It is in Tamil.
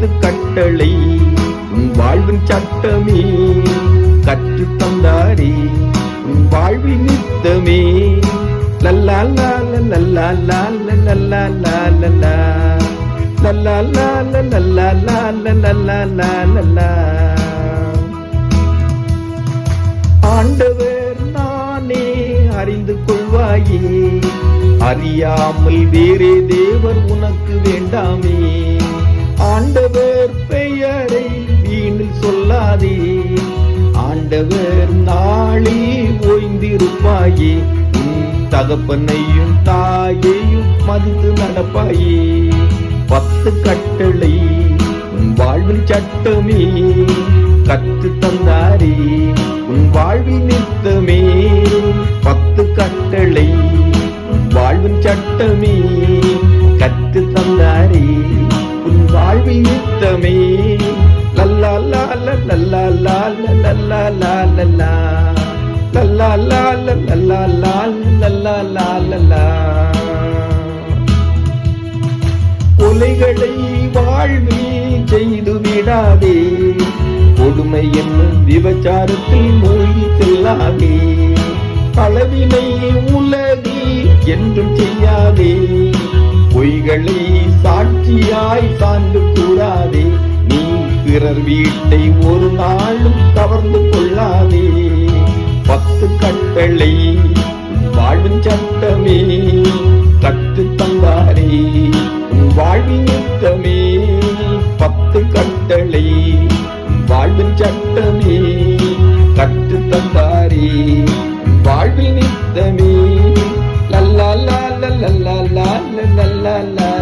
வானத்து கட்டளை உன் வாழ்வின் சட்டமே கற்று தந்தாரே உன் வாழ்வின் நித்தமே லல்லா லால லல்லா லால லல்லா லால லல்லா லால லல்லா லால லல்லா லால ஆண்டவர் நானே அறிந்து கொள்வாயே அறியாமல் வேறே தேவர் உனக்கு வேண்டாமே ஆண்டவர் நாளே ஓய்ந்திருப்பாயே. தகப்பனையும் தாயையும் மதித்து நடப்பாயே. பத்து கட்டளை உன் வாழ்வில் சட்டமே. கற்று தந்தாரே உன் வாழ்வில் நிறுத்தமே பத்து கட்டளை உன் வாழ்வின் சட்டமே. கற்று தந்தாரே உன் வாழ்வில் நிறுத்தமே லல்லா லால லல்லா லாலலா லல்லா லால லல்லா லால லல்லா லாலலா கொலைகளை வாழ்வில் செய்து விடாதே. கொடுமை என்னும் விபச்சாரத்தில் மூழ்கி செல்லாதே. அளவினை உலகி என்றும் செய்யாதே. பொய்களை சாட்சியாய் சார்ந்து கூறாதே பிறர் வீட்டை ஒரு நாளும் கவர்ந்து கொள்ளாதே. பத்து கட்டளை வாழும் சட்டமே கத்து தந்தாரே. வாழ்வின் யுத்தமே பத்து கட்டளை வாழ்வின் சட்டமே கத்து தந்தாரே. வாழ்வில் நித்தமே லல்லா லல்லா லல்லா லல்லா லல்லா.